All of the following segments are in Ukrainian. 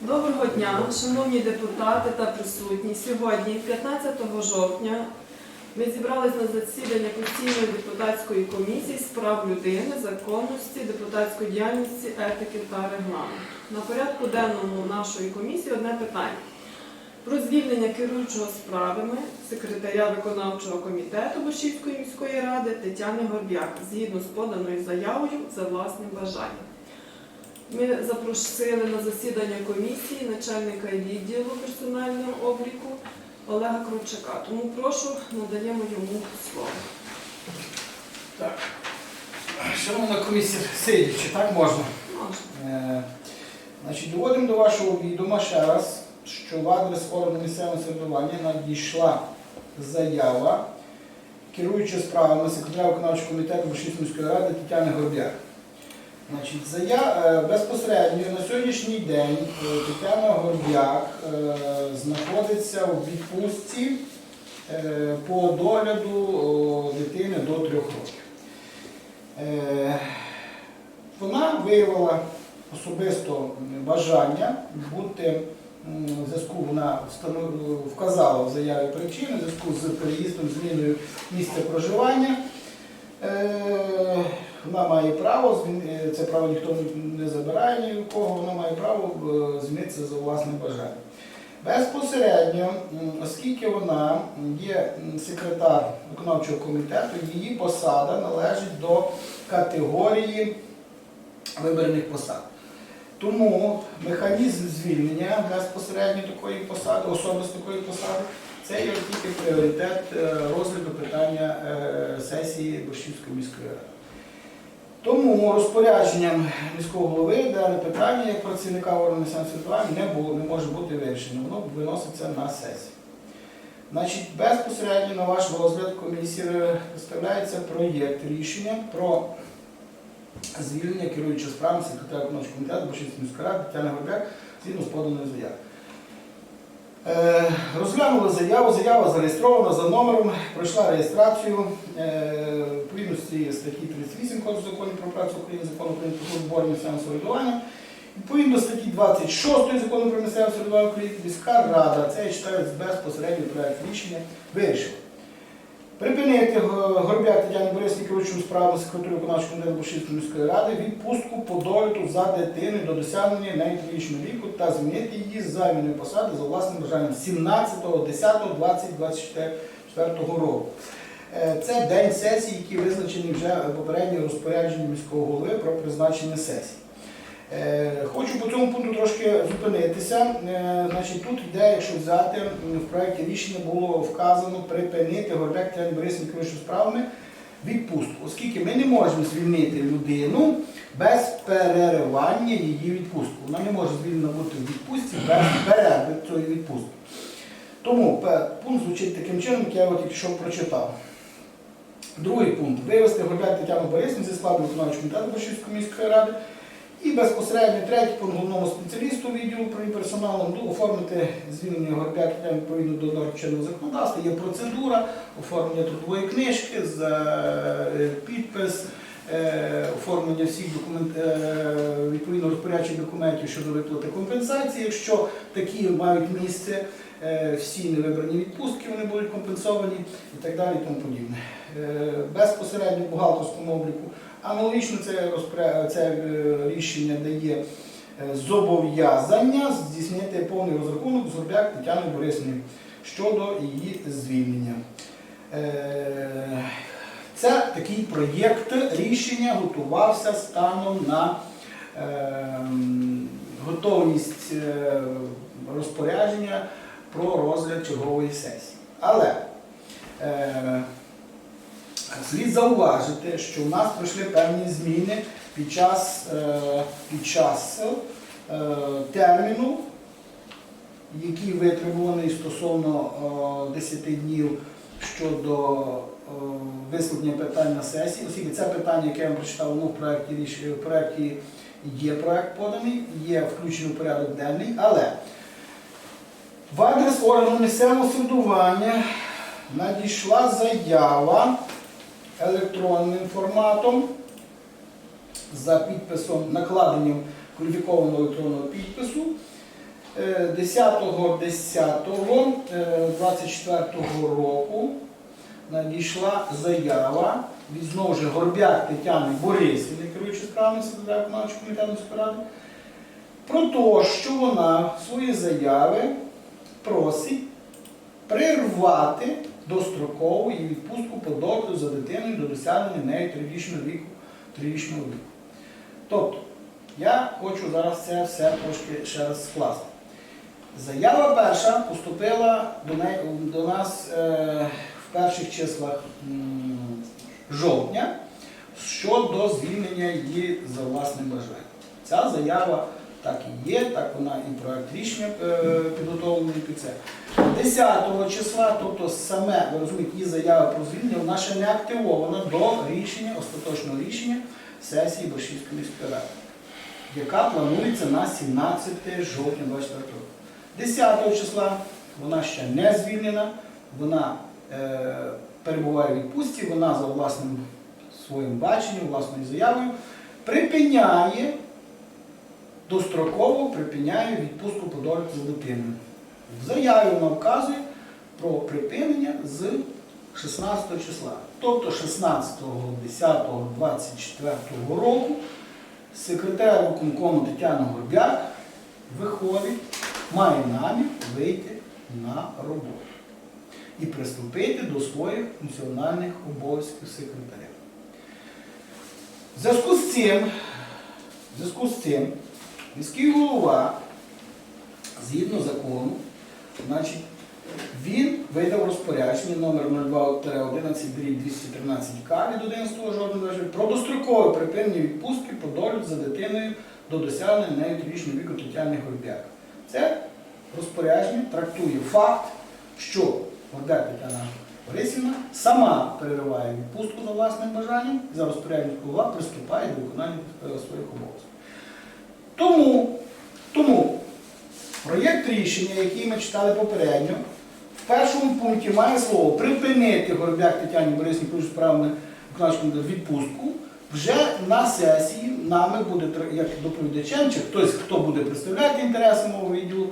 Доброго дня, шановні депутати та присутні. Сьогодні, 15 жовтня, ми зібрались на засідання постійної депутатської комісії з прав людини, законності, депутатської діяльності, етики та регламенту. На порядку денному нашої комісії одне питання про звільнення керуючого справами секретаря виконавчого комітету Бошівської міської ради Тетяни Горбяк згідно з поданою заявою за власним бажанням. Ми запросили на засідання комісії начальника відділу персонального обліку Олега Кручака. Тому прошу, надаємо йому слово. Так. Шановна комісія, сидячи, так можна? Можна. Е, Значить, доводимо до вашого відома ще раз, що в адрес органу місцевого самоврядування надійшла заява керуючої справами секретаря виконавчого комітету Бушівської ради Тетяни Горбяк. Значить, зая... е, безпосередньо на сьогоднішній день е, Тетяна Горбяк е, знаходиться у відпустці по догляду дитини до трьох років. Вона виявила особисто бажання бути в зв'язку, вона вказала в заяві причини в зв'язку з переїздом, зміною місця проживання. Е, Вона має право, е, це право ніхто не- забирає ні у кого, вона має право е, змінитися за власним бажанням. Безпосередньо, оскільки вона є секретар виконавчого комітету, її посада належить до категорії вибраних посад. Тому механізм звільнення безпосередньо такої посади, особи з такої посади, це є тільки пріоритет е, розгляду питання е, сесії Борщівської міської ради. Тому розпорядженням міського голови дане питання як працівника органу самоврядування не було, не може бути вирішено. Воно виноситься на сесію. Значить, безпосередньо на ваш розгляд комісії виставляється проєкт рішення про звільнення керуючого справами секретаря комітету Бошівської міської ради Тетяни Горбяк згідно з поданою заявою. Е, розглянули заяву, заява зареєстрована за номером, пройшла реєстрацію відповідно цієї статті 38 Кодексу законів про працю України, закону України про органів місцевого самоврядування. Відповідно статті 26 закону про місцеве самоврядування України, міська рада, це я читаю безпосередньо проект рішення, вирішила. Припинити Го- Горбяк Тетяні Борисівні керуючому справами секретарю виконавчого комітету Бушівської міської ради відпустку по догляду за дитиною до досягнення неї трирічного віку та змінити її з займаної посади за власним бажанням 17.10.2024 року. Е, Це день сесії, який визначений вже попередньо розпорядженням міського голови про призначення сесії. Е, Хочу по цьому пункту трошки зупинитися. Е, Значить, тут йде, якщо взяти, в проєкті рішення було вказано припинити Горбек Тетяні Борисівні керуючими справами відпустку, оскільки ми не можемо звільнити людину без переривання її відпустку. Вона не може звільнена бути в відпустці без перерви цієї відпустки. Тому пункт звучить таким чином, як я от тільки що прочитав. Другий пункт вивести Горбяк Тетяну Борисівну зі складу виконавчого комітету Борщівської міської ради. І безпосередньо третій пункт головному спеціалісту відділу при персоналу ну, оформити звільнення Горбяк відповідно до норм законодавства. Є процедура оформлення трудової книжки, е, підпис, е, оформлення всіх документ, е, відповідно розпорядчих документів щодо виплати компенсації. Якщо такі мають місце, всі невибрані відпустки вони будуть компенсовані і так далі. І тому подібне. Безпосередньо в бухгалтерському обліку. Аналогічно це, розпоря- це е, рішення дає е, зобов'язання здійснити повний розрахунок з Горбяк Тетяни Борисівни щодо її звільнення. Е, Це такий проєкт рішення готувався станом на готовність розпорядження про розгляд чергової сесії. Але слід зауважити, що в нас пройшли певні зміни під час, е, під час е, терміну, який витребуваний стосовно е, 10 днів щодо е, висвітлення питань на сесії, оскільки це питання, яке я вам прочитав ну, в проєкті, ріш- в проєкті є проєкт поданий, є включений в порядок денний, але в адрес органу місцевого самоврядування надійшла заява електронним форматом за підписом, накладенням кваліфікованого електронного підпису е, 10.10.24 року надійшла заява від знову ж Горбяк Тетяни Борисівни, керуючи справами секретаря виконавчого комітету міської ради, про те, що вона в своїй заяві просить прервати дострокову її відпустку по догляду за дитиною до досягнення нею трирічного віку. трирічного віку. Тобто, я хочу зараз це все трошки ще раз скласти. Заява перша поступила до, не- до нас е, в перших числах м, жовтня щодо звільнення її за власним бажанням. Ця заява так і є, так вона і проект рішення е, підготовлений під це. 10 числа, тобто саме, ви розумієте, її заява про звільнення, вона ще не активована до рішення, остаточного рішення сесії Борщівської міської ради, яка планується на 17 жовтня 24 року. 10 числа вона ще не звільнена, вона е, перебуває в відпустці, вона за власним своїм баченням, власною заявою припиняє, достроково припиняє відпустку по догляду за дитиною. В заяві вона вказує про припинення з 16 числа. Тобто 16.10.24 року секретар виконкому Тетяна Горбяк виходить, має намір вийти на роботу і приступити до своїх функціональних обов'язків секретаря. В зв'язку з цим, в зв'язку з цим міський голова, згідно закону, значить, він видав розпорядження номер 02-11 213 к від 11 жовтня 20 про дострокове припинення відпустки по догляд за дитиною до досягнення нею трирічного віку Тетяни Горбяк. Це розпорядження трактує факт, що Горбяк Тетяна Борисівна сама перериває відпустку за власним бажанням і за розпорядженням голова приступає до виконання е, своїх обов'язків. Тому, тому проєкт рішення, який ми читали попередньо, в першому пункті має слово припинити Горбяк Тетяні Борисівні плюс справами відпустку. Вже на сесії нами буде, як доповідачем, чи хтось, хто буде представляти інтереси мого відділу,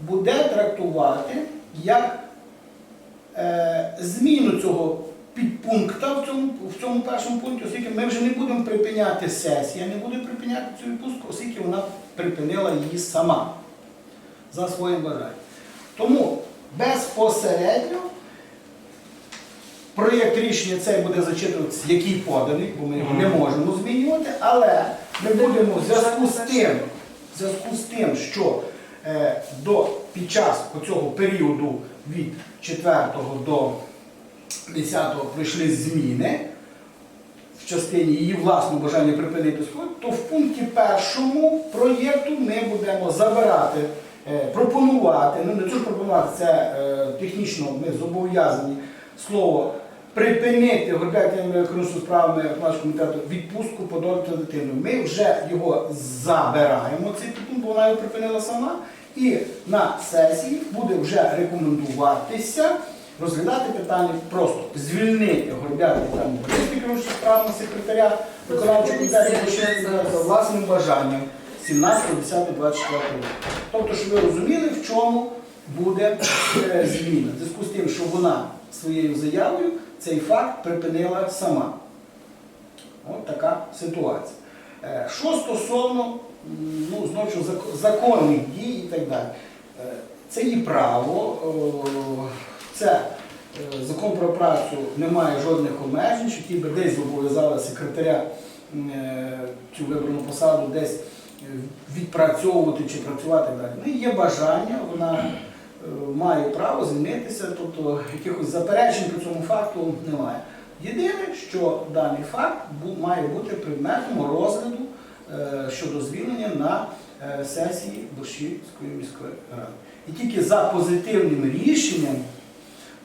буде трактувати як е, зміну цього підпункта в цьому, в цьому першому пункті, оскільки ми вже не будемо припиняти сесія, не буде припиняти цю відпустку, оскільки вона припинила її сама за своїм бажанням. Тому безпосередньо проєкт рішення цей буде зачитуватися, який поданий, бо ми його не можемо змінювати, але ми будемо в зв'язку з тим, в зв'язку з тим, що е, до, під час цього періоду від 4 до 10 прийшли зміни в частині її власного бажання припинити сход, то в пункті першому проєкту ми будемо забирати, е, пропонувати, ну не то ж пропонувати, це е, технічно ми зобов'язані слово припинити економічними справами нашого комітету відпустку по догляду за. Ми вже його забираємо, цей підпункт, бо вона його припинила сама. І на сесії буде вже рекомендуватися розглядати питання просто звільнити там Борисівки керуючого справами секретаря виконавчого комітету за власним бажанням 17.10.24 року. Тобто, щоб ви розуміли, в чому буде е, зміна. В зв'язку з тим, що вона своєю заявою цей факт припинила сама. От така ситуація. Е, Що стосовно ну, знову законних дій і так далі, Е, це її право, це е, закон про працю не має жодних обмежень, що ті би десь зобов'язали секретаря е, цю вибрану посаду десь е, відпрацьовувати чи працювати далі. Ну, є бажання, вона має право звільнитися, тобто якихось заперечень по цьому факту немає. Єдине, що даний факт має бути предметом розгляду щодо звільнення на сесії Борщівської міської ради. І тільки за позитивним рішенням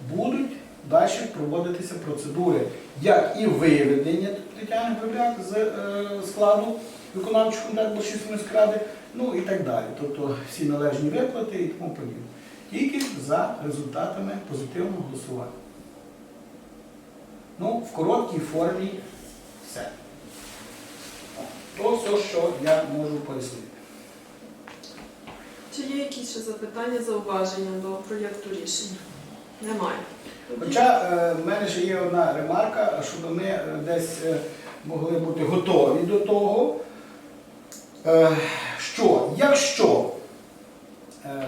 будуть далі проводитися процедури, як і виведення Тетяни Бабяк з е, складу виконавчого комітету Борщівської міської ради, ну і так далі. Тобто всі належні виплати і тому подібне. Тільки за результатами позитивного голосування. Ну, в короткій формі все. То все, що я можу пояснити. Чи є якісь запитання, зауваження до проєкту рішення? Немає. Хоча е, в мене ще є одна ремарка, щоб ми е, десь е, могли бути готові до того, що якщо,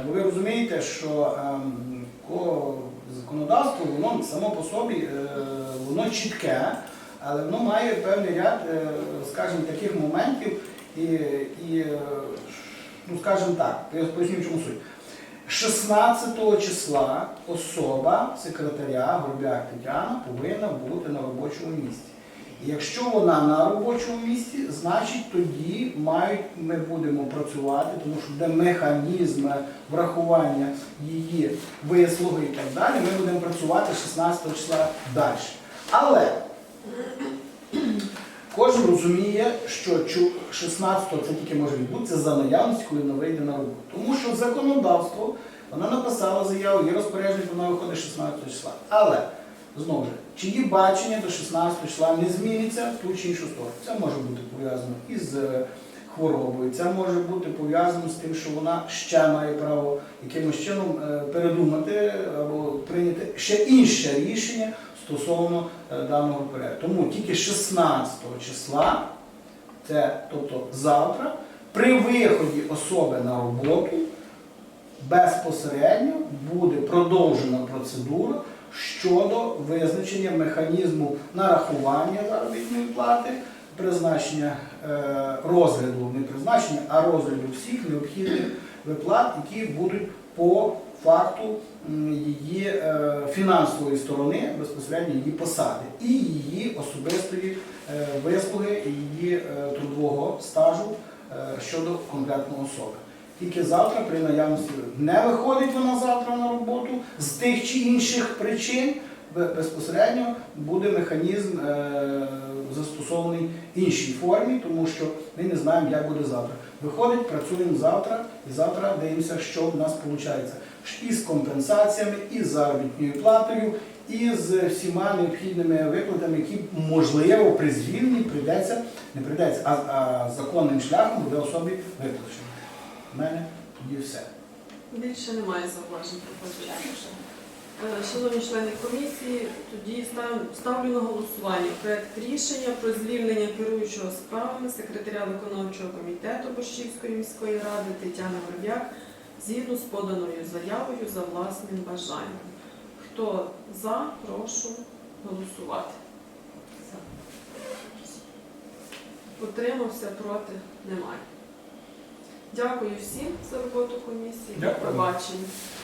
бо ви розумієте, що ем, ко- законодавство, воно само по собі воно чітке, але воно має певний ряд, скажімо, таких моментів і, і ну, скажімо так, я поясню, чому суть. 16 числа особа, секретаря Горбяк Тетяна, повинна бути на робочому місці. Якщо вона на робочому місці, значить тоді мають, ми будемо працювати, тому що де механізм врахування її вислуги і так далі, ми будемо працювати 16 числа далі. Але Кожен розуміє, що 16-го це тільки може відбутися за наявності, коли вона вийде на роботу. Тому що законодавство, вона написала заяву, є розпорядження, вона виходить 16 числа. Але, знову ж, чиї бачення до 16 числа не зміниться в ту чи іншу сторону. Це може бути пов'язано із е, хворобою, це може бути пов'язано з тим, що вона ще має право якимось чином е, передумати або прийняти ще інше рішення стосовно е, даного порядку. Тому тільки 16 числа, це тобто завтра, при виході особи на роботу безпосередньо буде продовжена процедура щодо визначення механізму нарахування заробітної плати, призначення е, розгляду, не призначення, а розгляду всіх необхідних виплат, які будуть по факту її е, фінансової сторони, безпосередньо її посади і її особистої е, вислуги, її е, трудового стажу щодо конкретної особи. Тільки завтра, при наявності, не виходить вона завтра на роботу з тих чи інших причин, безпосередньо буде механізм застосований іншій формі, тому що ми не знаємо, як буде завтра. Виходить, працюємо завтра, і завтра дивимося, що в нас виходить. І з компенсаціями, і з заробітною платою, і з всіма необхідними виплатами, які можливо при звільненні прийдеться, не прийдеться, а, а законним шляхом буде особі виплачено. У мене тоді все. Більше немає зауважень пропозицій. Е, Шановні члени комісії, тоді ставлю на голосування проект рішення про звільнення керуючого справами секретаря виконавчого комітету Борщівської міської ради Тетяни Горбяк згідно з поданою заявою за власним бажанням. Хто за, прошу голосувати. Утримався проти немає. Дякую всім за роботу комісії. До Дякую. побачення.